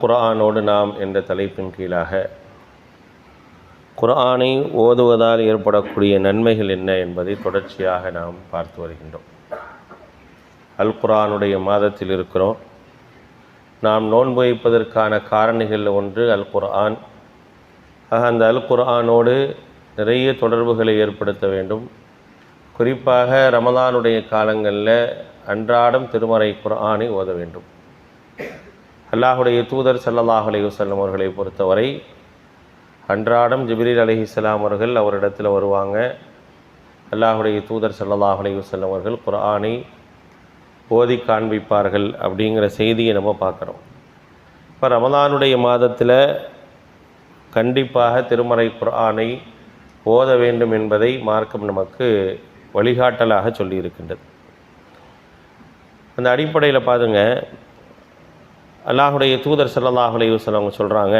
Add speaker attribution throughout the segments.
Speaker 1: குரானோடு நாம் என்ற தலைப்பின் கீழாக குர்ஆனை ஓதுவதால் ஏற்படக்கூடிய நன்மைகள் என்ன என்பதை தொடர்ச்சியாக நாம் பார்த்து வருகின்றோம். அல் குரானுடைய மாதத்தில் இருக்கிறோம். நாம் நோன்பு வைப்பதற்கான காரணிகளில் ஒன்று அல் குர்ஆன். ஆக அந்த அல் குர்ஆனோடு நிறைய தொடர்புகளை ஏற்படுத்த வேண்டும். குறிப்பாக ரமதானுடைய காலங்களில் அன்றாடம் திருமறை குர்ஆனை ஓத வேண்டும். அல்லாஹுடைய தூதர் ஸல்லல்லாஹு அலையுசல்லம் அவர்களை பொறுத்தவரை அன்றாடம் ஜிப்ரீல் அலைஹிஸ்ஸலாம் அவர்கள் அவரிடத்தில் வருவாங்க. அல்லாஹுடைய தூதர் ஸல்லல்லாஹு அலையுசல்லம் அவர்கள் குரானை ஓதி காண்பிப்பார்கள் அப்படிங்கிற செய்தியை நம்ம பார்க்குறோம். இப்போ ரமதானுடைய மாதத்தில் கண்டிப்பாக திருமறை குரானை ஓத வேண்டும் என்பதை மார்க்கம் நமக்கு வழிகாட்டலாக சொல்லியிருக்கின்றது. அந்த அடிப்படையில் பாருங்கள் அல்லாஹுடைய தூதர் ஸல்லல்லாஹு அலைஹி அவங்க சொல்கிறாங்க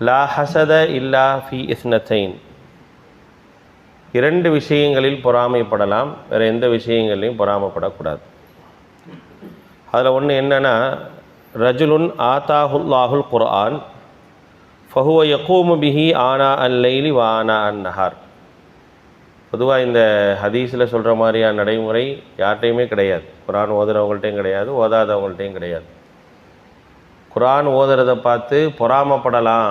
Speaker 1: லா ஹசத இல்லா ஃபி இஸ்னத்தைன். இரண்டு விஷயங்களில் பொறாமைப்படலாம் வேறு எந்த விஷயங்களையும் பொறாமைப்படக்கூடாது. அதில் ஒன்று என்னென்னா ரஜுலுன் ஆத்தாஹுல்லாஹுல் குர்ஆன் ஃபஹுவ யக்கூமு பிஹி ஆனா அல் லைலி வானா அன் நஹார் பொதுவாக இந்த ஹதீஸில் சொல்கிற மாதிரியான நடைமுறை யார்கிட்டையுமே கிடையாது. குரான் ஓதுறவங்கள்ட்டையும் கிடையாது ஓதாதவங்கள்ட்டையும் கிடையாது. குரான் ஓதுறதை பார்த்து பொறாமப்படலாம்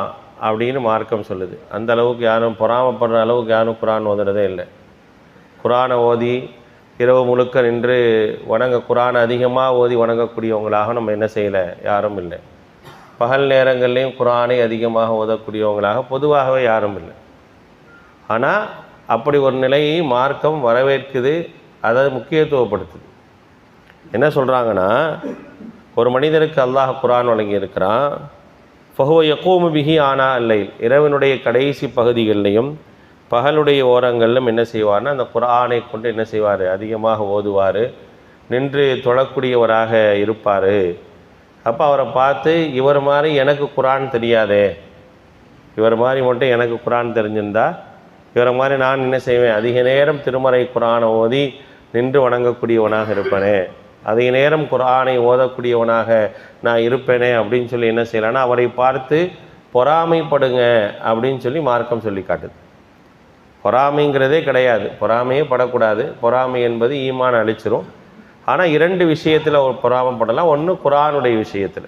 Speaker 1: அப்படின்னு மார்க்கம் சொல்லுது. அந்த அளவுக்கு யாரும் பொறாமப்படுற அளவுக்கு யாரும் குரான் ஓதுறதே இல்லை. குரானை ஓதி இரவு முழுக்க நின்று வணங்க குரான் அதிகமாக ஓதி வணங்கக்கூடியவங்களாக நம்ம என்ன செய்யலை? யாரும் இல்லை. பகல் நேரங்கள்லேயும் குரானை அதிகமாக ஓதக்கூடியவங்களாக பொதுவாகவே யாரும் இல்லை. ஆனால் அப்படி ஒரு நிலையை மார்க்கம் வரவேற்குது அதை முக்கியத்துவப்படுத்துது. என்ன சொல்கிறாங்கன்னா ஒரு மனிதனுக்கு அல்லாஹ் குரான் வழங்கி இருக்கிறான் ஃபஹுவ யக்கூமு பிஹி ஆனா அல்லை இரவினுடைய கடைசி பகுதிகளிலையும் பகலுடைய ஓரங்களிலும் என்ன செய்வார்னா அந்த குரானை கொண்டு என்ன செய்வார்? அதிகமாக ஓதுவார். நின்று தொழக்கூடியவராக இருப்பார். அப்போ அவரை பார்த்து இவர் மாதிரி எனக்கு குரான் தெரியாதே. இவர் மாதிரி மட்டும் எனக்கு குரான் தெரிஞ்சிருந்தால் இவரை மாதிரி நான் என்ன செய்வேன்? அதிக நேரம் திருமறை குரானை ஓதி நின்று வணங்கக்கூடியவனாக இருப்பேனே. அதிக நேரம் குரானை ஓதக்கூடியவனாக நான் இருப்பேனே அப்படின்னு சொல்லி என்ன செய்யலான்னா அவரை பார்த்து பொறாமைப்படுங்க அப்படின்னு சொல்லி மார்க்கம் சொல்லி காட்டுது. பொறாமைங்கிறதே கிடையாது. பொறாமையே படக்கூடாது. பொறாமை என்பது ஈமான் அழிச்சிரும். ஆனால் இரண்டு விஷயத்தில் ஒரு பொறாமைப்படலாம் ஒன்று குரானுடைய விஷயத்தில்.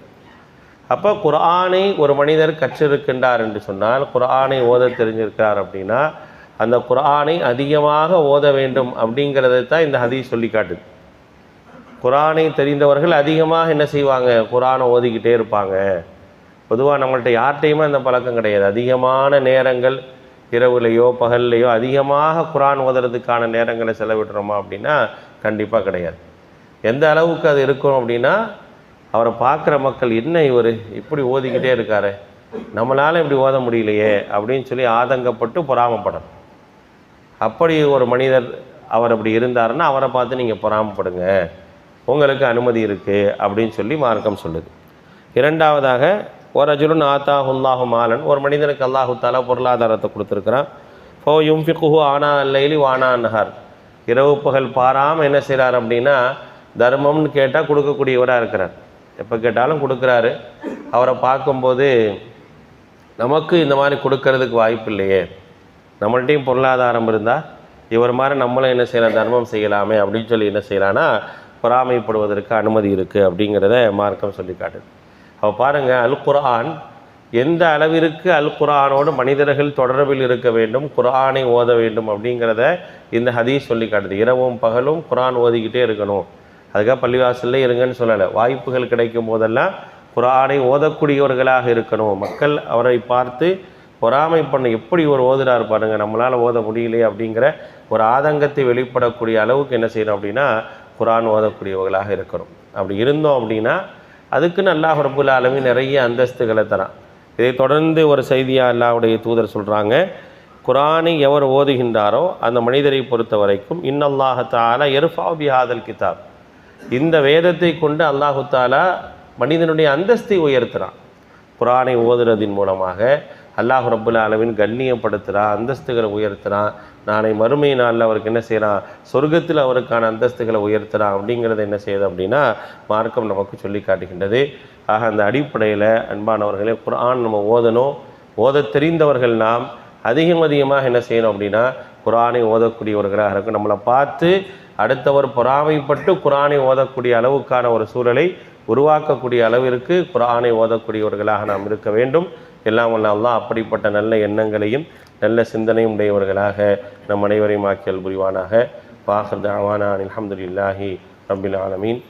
Speaker 1: அப்போ குரானை ஒரு மனிதர் கற்றிருக்கின்றார் என்று சொன்னால் குர்ஆனை ஓத தெரிஞ்சிருக்கிறார் அப்படின்னா அந்த குரானை அதிகமாக ஓத வேண்டும் அப்படிங்கிறத தான் இந்த ஹதீஸ் சொல்லி காட்டுது. குரானை தெரிந்தவர்கள் அதிகமாக என்ன செய்வாங்க? குரானை ஓதிக்கிட்டே இருப்பாங்க. பொதுவாக நம்மள்ட்ட யார்கிட்டையுமே அந்த பழக்கம் கிடையாது. அதிகமான நேரங்கள் இரவுலையோ பகல்லையோ அதிகமாக குரான் ஓதுறதுக்கான நேரங்களை செலவிடுறோமா அப்படின்னா கண்டிப்பாக கிடையாது. எந்த அளவுக்கு அது இருக்கும் அப்படின்னா அவரை பார்க்குற மக்கள் என்ன இவர்? இப்படி ஓதிக்கிட்டே இருக்காரு. நம்மளால் இப்படி ஓத முடியலையே. அப்படின்னு சொல்லி ஆதங்கப்பட்டு பொறாமப்படணும். அப்படி ஒரு மனிதர் அவர் அப்படி இருந்தாருன்னா அவரை பார்த்து நீங்கள் பொறாமப்படுங்க. உங்களுக்கு அனுமதி இருக்குது அப்படின்னு சொல்லி மார்க்கம் சொல்லுது. இரண்டாவதாக ஒரு அஜுருன் ஆத்தாஹுல்லாஹு மாலன். ஒரு மனிதனுக்கு அல்லாஹு தாலா பொருளாதாரத்தை கொடுத்துருக்குறான். ஃபோ யும்ஃபிகுஹு ஆனா அல்லைலி வானா நஹார் இரவு பகல் பாராமல் என்ன செய்கிறார் அப்படின்னா தர்மம்னு கேட்டால் கொடுக்கக்கூடியவராக இருக்கிறார். எப்போ கேட்டாலும் கொடுக்குறாரு. அவரை பார்க்கும்போது நமக்கு இந்த மாதிரி கொடுக்கறதுக்கு வாய்ப்பு இல்லையே. நம்மள்ட்டையும் பொருளாதாரம் இருந்தால் இவர் மாதிரி நம்மளும் என்ன செய்யலாம் தர்மம் செய்யலாமே அப்படின்னு சொல்லி என்ன செய்யலான்னா பொறாமைப்படுவதற்கு அனுமதி இருக்குது அப்படிங்கிறத மார்க்கம் சொல்லி காட்டுது. அப்போ பாருங்கள் அல் குரான் எந்த அளவிற்கு அல் குரானோடு மனிதர்கள் தொடர்பில் இருக்க வேண்டும் குரானை ஓத வேண்டும் அப்படிங்கிறத இந்த ஹதீஸ் சொல்லி காட்டுது. இரவும் பகலும் குரான் ஓதிக்கிட்டே இருக்கணும். அதுக்காக பள்ளிவாசல்லே இருங்கன்னு சொல்லலை. வாய்ப்புகள் கிடைக்கும் போதெல்லாம் குரானை ஓதக்கூடியவர்களாக இருக்கணும். மக்கள் அவரை பார்த்து பொறாமை பண்ண எப்படி ஒரு ஓதுறாரு பாருங்க நம்மளால் ஓத முடியலையே அப்படிங்கிற ஒரு ஆதங்கத்தை வெளிப்படக்கூடிய அளவுக்கு என்ன செய்யணும் அப்படின்னா குரான் ஓதக்கூடியவர்களாக இருக்கிறோம் அப்படி இருந்தோம் அப்படின்னா அதுக்குன்னு அல்லாஹ் ரபுல் ஆலமி நிறைய அந்தஸ்துகளை தரான். இதை தொடர்ந்து ஒரு செய்தியாக அல்லாவுடைய தூதர் சொல்கிறாங்க குரானை எவர் ஓதுகின்றாரோ அந்த மனிதரை பொறுத்த வரைக்கும் இன்னல்லாஹத்தாலா எருஃபா பிஹாதல் கிதாப். இந்த வேதத்தை கொண்டு அல்லாஹு தாலா மனிதனுடைய அந்தஸ்தை உயர்த்துறான். குரானை ஓதுறதின் மூலமாக அல்லாஹ் ரப்புல் அளவின் கண்ணியப்படுத்துகிறான் அந்தஸ்துகளை உயர்த்துகிறான் நாளை மறுமை நாளில் அவருக்கு என்ன செய்கிறான் சொர்க்கத்தில் அவருக்கான அந்தஸ்துகளை உயர்த்துகிறான் அப்படிங்கிறத என்ன செய்யுது அப்படின்னா மார்க்கம் நமக்கு சொல்லி காட்டுகின்றது. ஆக அந்த அடிப்படையில் அன்பானவர்களே குரான் நம்ம ஓதணும். ஓதத் தெரிந்தவர்கள் நாம் அதிகம் அதிகமாக என்ன செய்யணும் அப்படின்னா குரானை ஓதக்கூடியவர்களாக இருக்கும். நம்மளை பார்த்து அடுத்தவர் பொறாமைப்பட்டு குரானை ஓதக்கூடிய அளவுக்கான ஒரு சூழலை உருவாக்கக்கூடிய அளவிற்கு குரானை ஓதக்கூடியவர்களாக நாம் இருக்க வேண்டும். எல்லாம் வல்ல அல்லாஹ் அப்படிப்பட்ட நல்ல எண்ணங்களையும் நல்ல சிந்தனையும் உடையவர்களாக நம் அனைவரையும் ஆக்கியல் புரிவானாக. பாகர் தாவானா அலமதுல்லாஹி ரபில் ஆலமீன்.